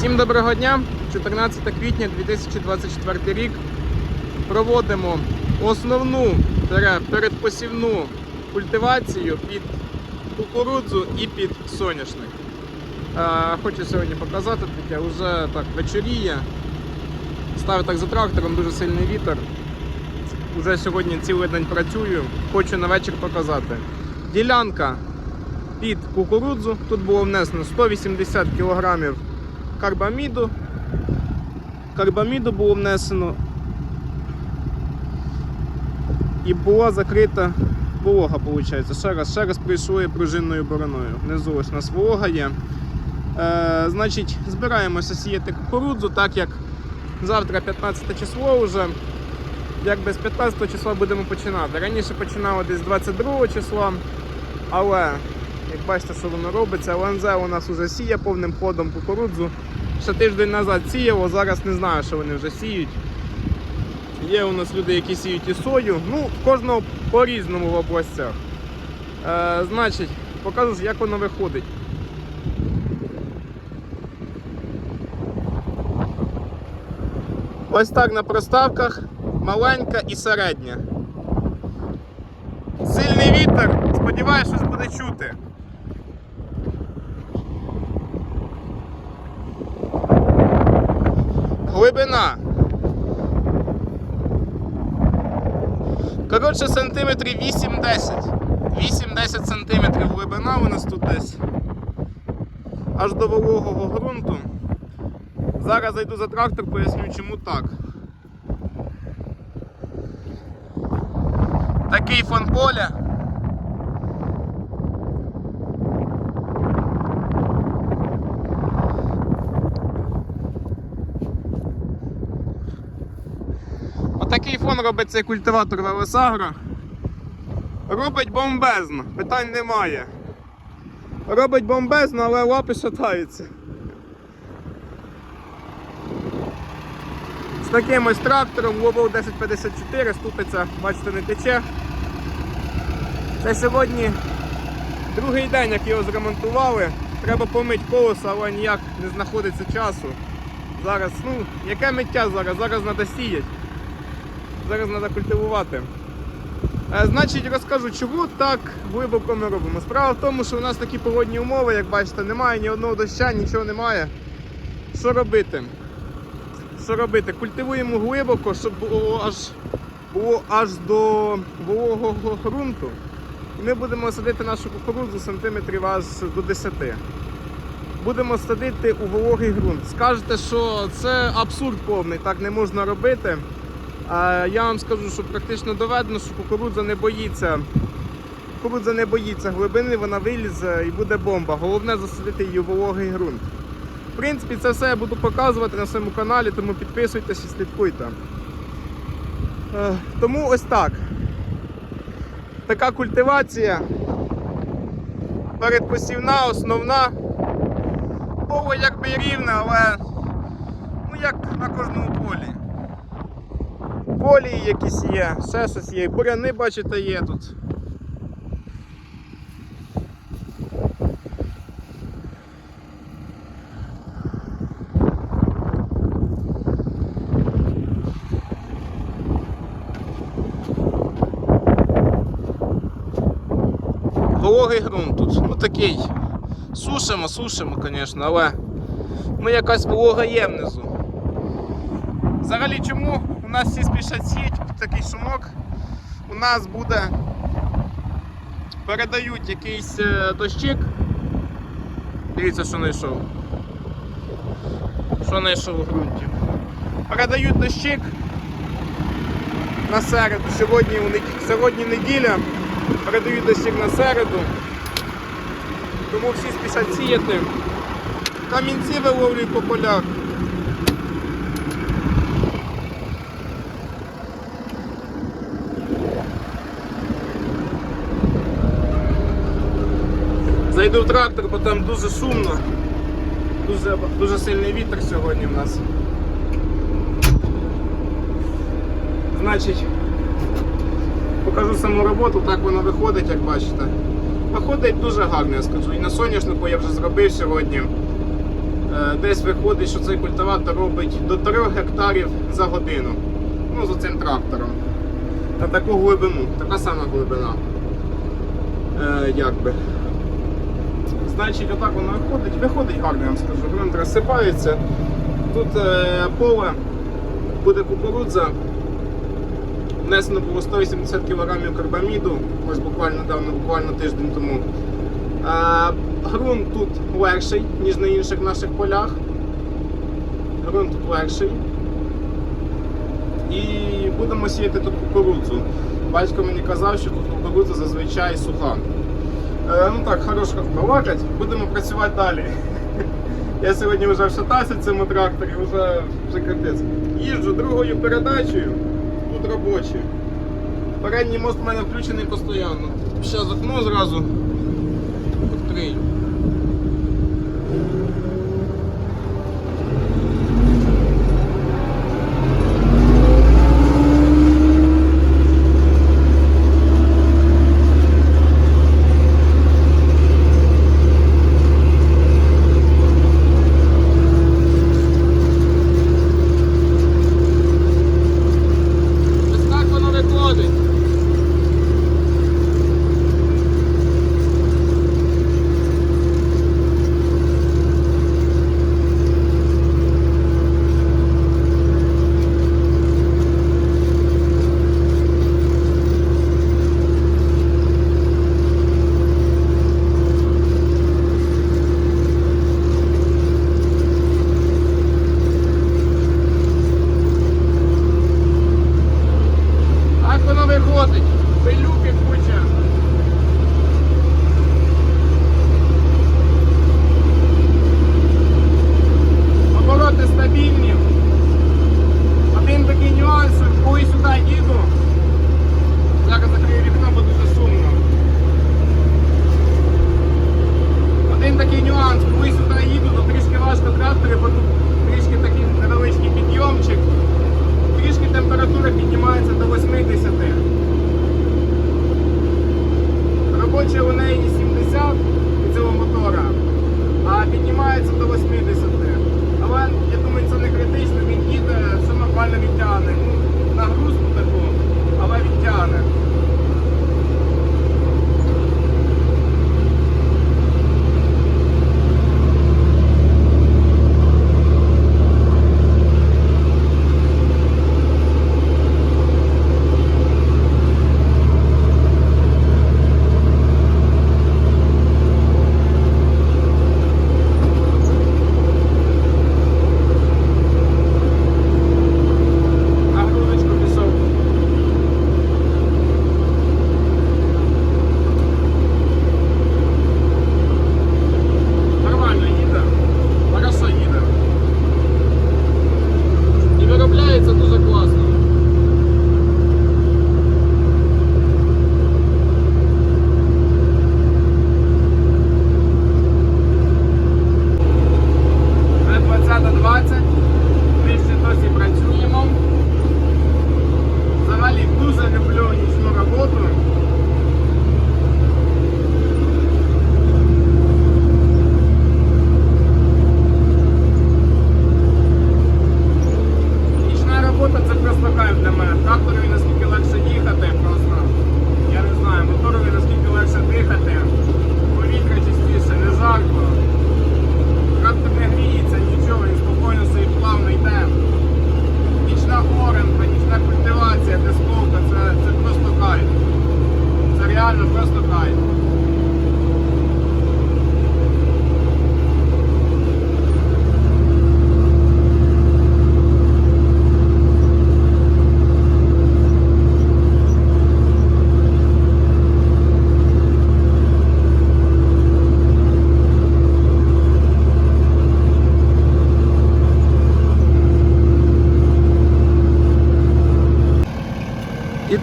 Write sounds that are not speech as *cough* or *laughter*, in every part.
Всім доброго дня! 14 квітня 2024 рік. Проводимо основну передпосівну культивацію під кукурудзу і під соняшник. Е, хочу сьогодні показати таке, вже так вечоріє. Став так за трактором, дуже сильний вітер. Уже сьогодні цілий день працюю, хочу на вечір показати. Ділянка під кукурудзу. Тут було внесено 180 кг карбаміду. Карбаміду було внесено і була закрита волога, виходить. Ще раз, ще раз прийшли пружинною бороною. Внизу ось у нас волога є. Е, значить, збираємося сіяти кукурудзу, так як завтра 15 число вже. Якби з 15 числа будемо починати. Раніше починали десь 22 числа, але як бачите, що воно робиться, ЛНЗ у нас вже сіє повним ходом кукурудзу. Ще тиждень назад сіяло, зараз не знаю, що вони вже сіють. Є у нас люди, які сіють і сою. Ну, кожного по-різному в областях. Е, значить, покажу, як воно виходить. Ось так на проставках маленька і середня. Сильний вітер, сподіваюся, щось буде чути. Глибина. Коротше, сантиметрів 8-10. 8-10 сантиметрів глибина у нас тут десь. Аж до вологого ґрунту. Зараз зайду за трактор, поясню чому так. Такий фон поля. Отакий фон робить цей культиватор Велесагро. Робить бомбезно, питань немає. Робить бомбезно, але лапи шатаються. З таким ось трактором Лобов 1054 ступиця, бачите, не тече. Це сьогодні другий день, як його зремонтували. Треба помити колесо, але ніяк не знаходиться часу. Зараз, ну, яке миття зараз? Зараз треба сіяти. Зараз треба культивувати. Е, Значить, розкажу, чому так глибоко ми робимо. Справа в тому, що у нас такі погодні умови, як бачите, немає ні одного доща, нічого немає. Що робити? Що робити? Культивуємо глибоко, щоб було аж, було аж до вологого ґрунту. І ми будемо садити нашу кукурудзу сантиметрів аж до 10. Будемо садити у вологий ґрунт. Скажете, що це абсурд повний, так не можна робити. Я вам скажу, що практично доведено, що кукурудза не боїться. Кукурудза не боїться глибини, вона вилізе і буде бомба. Головне засадити її вологий ґрунт. В принципі, це все я буду показувати на своєму каналі, тому підписуйтесь і слідкуйте. Е, Тому ось так. Така культивація. Передпосівна, основна. Поле якби рівне, але ну як на кожному полі. Полі якісь є, ще щось є, буряни, бачите, є тут. Вологий ґрунт тут, ну такий. Сушимо, сушимо, звісно, але ну якась волога є внизу. Взагалі чому у нас всі спішать сіять такий шумок? У нас буде передають якийсь е, дощик. Дивіться, що знайшов. Що знайшов у ґрунті. Передають дощик на середу. Сьогодні, сьогодні неділя. Передають дощик на середу. Тому всі спішать сіяти. Камінці виловлюють по полях. Зайду в трактор, бо там дуже шумно. Дуже, дуже сильний вітер сьогодні в нас. Значить, покажу саму роботу, так воно виходить, як бачите. Виходить дуже гарно, я скажу. І на соняшнику я вже зробив сьогодні. Е, Десь виходить, що цей культиватор робить до 3 гектарів за годину. Ну, з цим трактором. На таку глибину, така сама глибина. Е, якби. Значить, отак воно виходить. Виходить гарно, я вам скажу. Ґрунт розсипається. Тут е, поле буде кукурудза. Внесено було 180 кг карбаміду, ось буквально давно, буквально тиждень тому. Е, ґрунт тут легший, ніж на інших наших полях. Ґрунт тут легший. І будемо сіяти тут кукурудзу. Батько мені казав, що тут кукурудза зазвичай суха. Е, ну так, хорошо балакать, будемо працювати далі. *laughs* Я сьогодні вже в шатасі цьому тракторі, вже, вже капець. Їжджу другою передачею, тут робочі. Передній мост в мене включений постійно. Зараз окно зразу відкрию.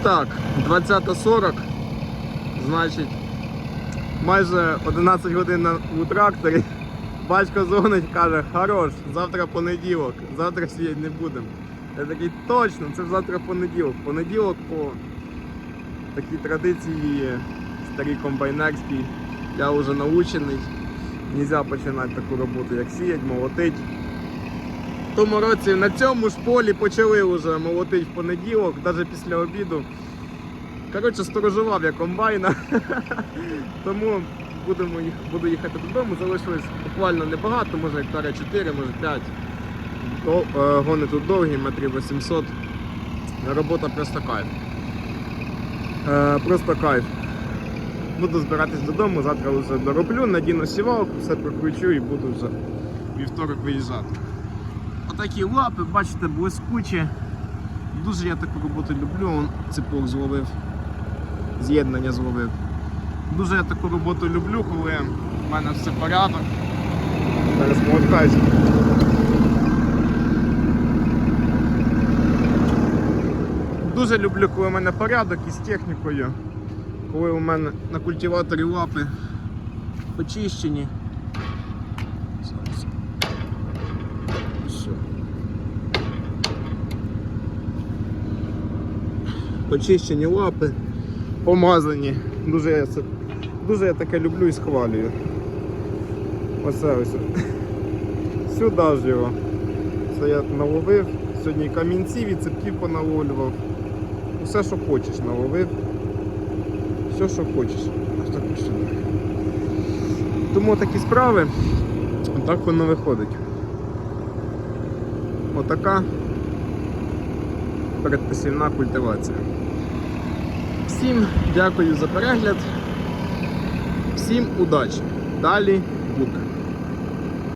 Так, 20.40, значить, майже 11 годин на, у тракторі. *laughs* Батько дзвонить, каже, хорош, завтра понеділок, завтра сіяти не будемо. Я такий, точно, це ж завтра понеділок. Понеділок по такій традиції старій комбайнерській, я вже научений. Нельзя починати таку роботу, як сіять, молотить. Тому році на цьому ж полі почали вже молотити в понеділок, навіть після обіду. Коротше, сторожував я комбайна, *laughs* тому будемо їх, буду їхати додому. Залишилось буквально небагато, може гектара 4, може 5. То, е, гони тут довгі, метрів 800. Робота просто кайф. Е, просто кайф. Буду збиратись додому, завтра вже дороблю, надіну сівалку, все прокручу і буду вже вівторок виїжджати. Отакі лапи, бачите, блискучі. Дуже я таку роботу люблю, он ципок зловив, з'єднання зловив. Дуже я таку роботу люблю, коли в мене все порядок. Зараз молоткаюсь. Дуже люблю, коли в мене порядок із технікою, коли у мене на культиваторі лапи почищені. Зараз. Все. Почищені лапи, помазані. Дуже я, це, дуже я таке люблю і схвалюю. Оце ось. *laughs* Сюди ж його. Це я наловив. Сьогодні камінців і цепків поналовлював. Все, що хочеш, наловив. Все, що хочеш. Так. Тому такі справи. Отак воно виходить. Отака передпосівна культивація. Всім дякую за перегляд. Всім удачі. Далі буде.